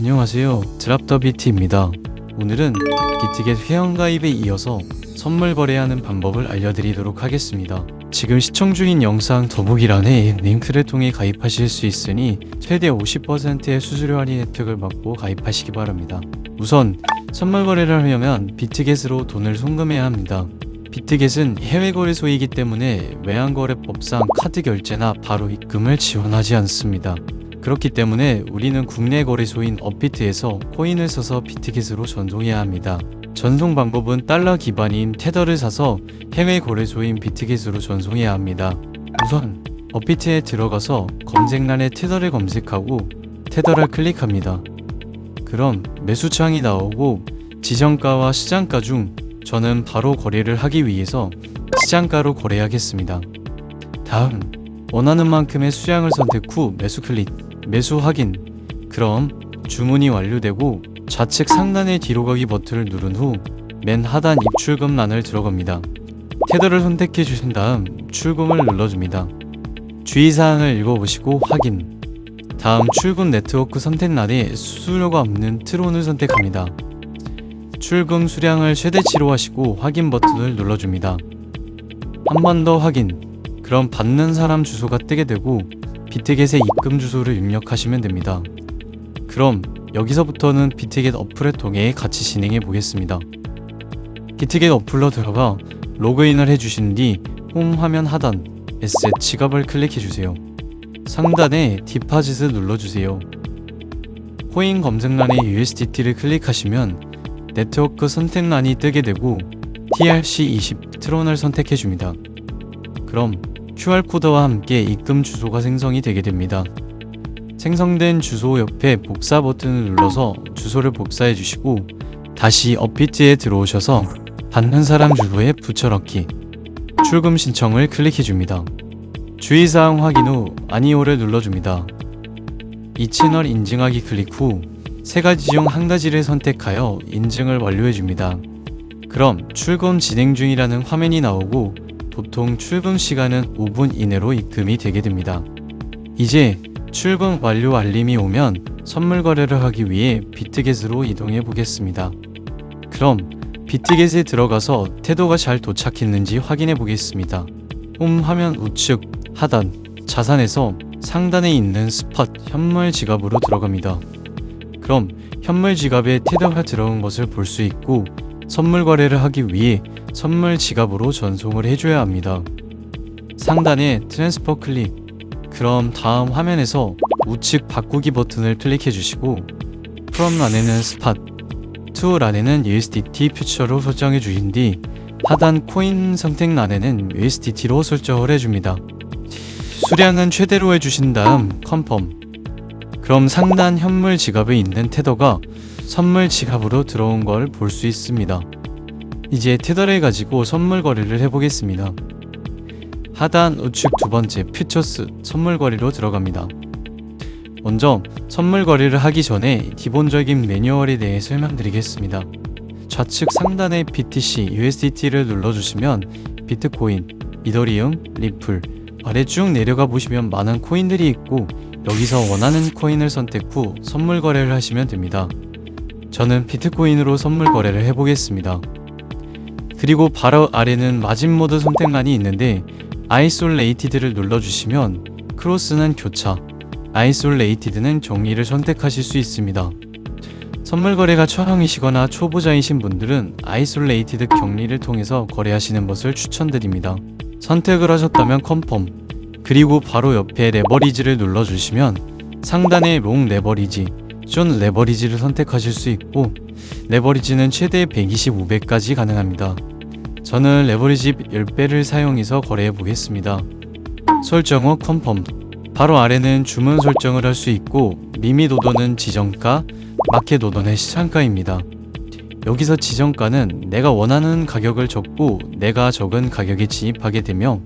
안녕하세요. 드랍더비티입니다. 오늘은 기티겟 회원가입에 이어서 선물 거래하는 방법을 알려드리도록 하겠습니다. 지금 시청 중인 영상 더보기란에 링크를 통해 가입하실 수 있으니 최대 50%의 수수료 할인 혜택을 받고 가입하시기 바랍니다. 우선 선물 거래를 하려면 비트겟으로 돈을 송금해야 합니다. 비트겟은 해외 거래소이기 때문에 외환거래법상 카드 결제나 바로 입금을 지원하지 않습니다. 그렇기 때문에 우리는 국내 거래소인 업비트에서 코인을 써서 비트겟으로 전송해야 합니다. 전송 방법은 달러 기반인 테더를 사서 해외 거래소인 비트겟으로 전송해야 합니다. 우선 업비트에 들어가서 검색란에 테더를 검색하고 테더를 클릭합니다. 그럼 매수창이 나오고 지정가와 시장가 중 저는 바로 거래를 하기 위해서 시장가로 거래하겠습니다. 다음 원하는 만큼의 수량을 선택 후 매수 클릭, 매수 확인. 그럼 주문이 완료되고 좌측 상단의 뒤로 가기 버튼을 누른 후 맨 하단 입출금란을 들어갑니다. 테더를 선택해 주신 다음 출금을 눌러줍니다. 주의사항을 읽어보시고 확인. 다음 출금 네트워크 선택란에 수수료가 없는 트론을 선택합니다. 출금 수량을 최대치로 하시고 확인 버튼을 눌러줍니다. 한 번 더 확인. 그럼 받는 사람 주소가 뜨게 되고 비트겟의 입금 주소를 입력하시면 됩니다. 그럼 여기서부터는 비트겟 어플을 통해 같이 진행해 보겠습니다. 비트겟 어플로 들어가 로그인을 해주신 뒤 홈 화면 하단 에셋 지갑을 클릭해 주세요. 상단에 디파짓을 눌러주세요. 코인 검색란에 USDT를 클릭하시면 네트워크 선택란이 뜨게 되고 TRC20 트론을 선택해 줍니다. 그럼 QR코드와 함께 입금 주소가 생성이 되게 됩니다. 생성된 주소 옆에 복사 버튼을 눌러서 주소를 복사해 주시고 다시 업비트에 들어오셔서 받는 사람 주소에 붙여넣기 출금 신청을 클릭해 줍니다. 주의사항 확인 후 아니오를 눌러줍니다. 이 채널 인증하기 클릭 후 세 가지 중 한 가지를 선택하여 인증을 완료해 줍니다. 그럼 출금 진행 중이라는 화면이 나오고 보통 출금 시간은 5분 이내로 입금이 되게 됩니다. 이제 출금 완료 알림이 오면 선물 거래를 하기 위해 비트겟으로 이동해 보겠습니다. 그럼 비트겟에 들어가서 태도가 잘 도착했는지 확인해 보겠습니다. 홈 화면 우측 하단 자산에서 상단에 있는 스팟 현물 지갑으로 들어갑니다. 그럼 현물 지갑에 태도가 들어온 것을 볼 수 있고 선물 거래를 하기 위해 선물 지갑으로 전송을 해줘야 합니다. 상단에 트랜스퍼 클릭. 그럼 다음 화면에서 우측 바꾸기 버튼을 클릭해 주시고 프롬 란에는 스팟, 투 란에는 USDT 퓨처로 설정해 주신 뒤 하단 코인 선택 란에는 USDT로 설정을 해줍니다. 수량은 최대로 해주신 다음 컨펌. 그럼 상단 현물 지갑에 있는 테더가 선물 지갑으로 들어온 걸 볼 수 있습니다. 이제 테더를 가지고 선물 거래를 해보겠습니다. 하단 우측 두 번째 퓨처스 선물 거래로 들어갑니다. 먼저 선물 거래를 하기 전에 기본적인 매뉴얼에 대해 설명드리겠습니다. 좌측 상단의 BTC, USDT를 눌러주시면 비트코인, 이더리움, 리플 아래 쭉 내려가 보시면 많은 코인들이 있고 여기서 원하는 코인을 선택 후 선물 거래를 하시면 됩니다. 저는 비트코인으로 선물 거래를 해보겠습니다. 그리고 바로 아래는 마진 모드 선택란이 있는데 아이솔레이티드를 눌러주시면 크로스는 교차, 아이솔레이티드는 정리를 선택하실 수 있습니다. 선물 거래가 처음이시거나 초보자이신 분들은 아이솔레이티드 격리를 통해서 거래하시는 것을 추천드립니다. 선택을 하셨다면 컨펌, 그리고 바로 옆에 레버리지를 눌러주시면 상단에 롱 레버리지, 쫀 레버리지를 선택하실 수 있고 레버리지는 최대 125배까지 가능합니다. 저는 레버리지 10배를 사용해서 거래해 보겠습니다. 설정 후 컨펌 바로 아래는 주문 설정을 할 수 있고 미미 오더는 지정가, 마켓 오더는 시장가입니다. 여기서 지정가는 내가 원하는 가격을 적고 내가 적은 가격에 진입하게 되며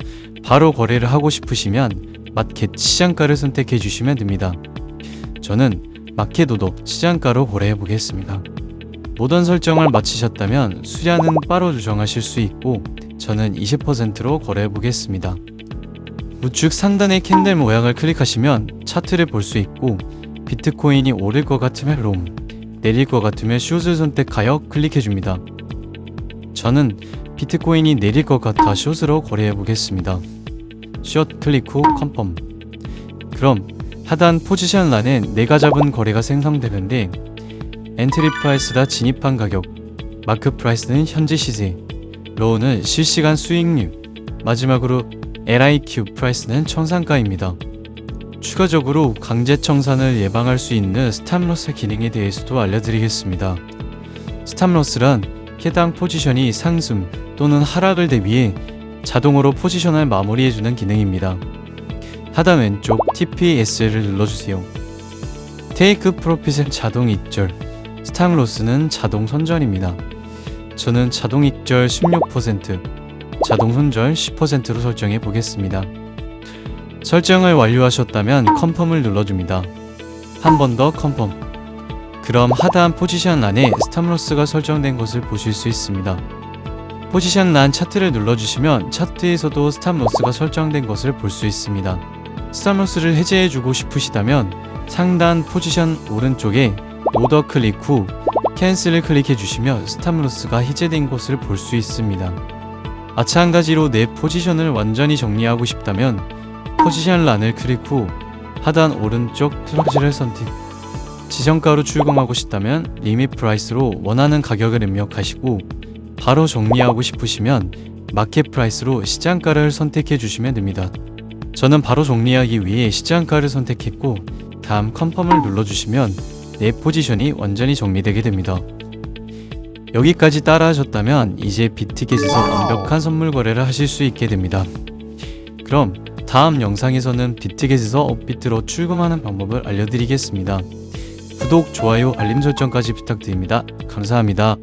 바로 거래를 하고 싶으시면 마켓 시장가를 선택해 주시면 됩니다. 저는 마켓 오더 시장가로 거래해 보겠습니다. 모든 설정을 마치셨다면 수량은 따로 조정하실 수 있고 저는 20%로 거래해 보겠습니다. 우측 상단의 캔들 모양을 클릭하시면 차트를 볼 수 있고 비트코인이 오를 것 같으면 롬, 내릴 것 같으면 숏을 선택하여 클릭해 줍니다. 저는 비트코인이 내릴 것 같아 숏으로 거래해 보겠습니다. 숏 클릭 후 컨펌. 그럼 하단 포지션 란에 내가 잡은 거래가 생성되는데 엔트리 프라이스다 진입한 가격, 마크 프라이스는 현재 시세, 로우는 실시간 수익률, 마지막으로 LIQ 프라이스는 청산가입니다. 추가적으로 강제 청산을 예방할 수 있는 스탑로스 기능에 대해서도 알려드리겠습니다. 스탑로스란 해당 포지션이 상승 또는 하락을 대비해 자동으로 포지션을 마무리해주는 기능입니다. 하단 왼쪽 TPS를 눌러주세요. 테이크 프로핏은 자동 입절, 스탑로스는 자동 손절입니다. 저는 자동 입절 16%, 자동 손절 10%로 설정해 보겠습니다. 설정을 완료하셨다면 컨펌을 눌러줍니다. 한 번 더 컨펌. 그럼 하단 포지션 란에 스탑로스가 설정된 것을 보실 수 있습니다. 포지션 란 차트를 눌러주시면 차트에서도 스탑로스가 설정된 것을 볼 수 있습니다. 스탑로스를 해제해주고 싶으시다면 상단 포지션 오른쪽에 오더 클릭 후 캔슬을 클릭해 주시면 스탑로스가 해제된 것을 볼 수 있습니다. 마찬가지로 내 포지션을 완전히 정리하고 싶다면 포지션 란을 클릭 후 하단 오른쪽 트러지를 선택 지정가로 출금하고 싶다면 리밋 프라이스로 원하는 가격을 입력하시고 바로 정리하고 싶으시면 마켓 프라이스로 시장가를 선택해 주시면 됩니다. 저는 바로 정리하기 위해 시장가를 선택했고 다음 컨펌을 눌러주시면 내 포지션이 완전히 정리되게 됩니다. 여기까지 따라 하셨다면 이제 비트겟에서 완벽한 선물 거래를 하실 수 있게 됩니다. 그럼 다음 영상에서는 비트겟에서 업비트로 출금하는 방법을 알려드리겠습니다. 구독, 좋아요, 알림 설정까지 부탁드립니다. 감사합니다.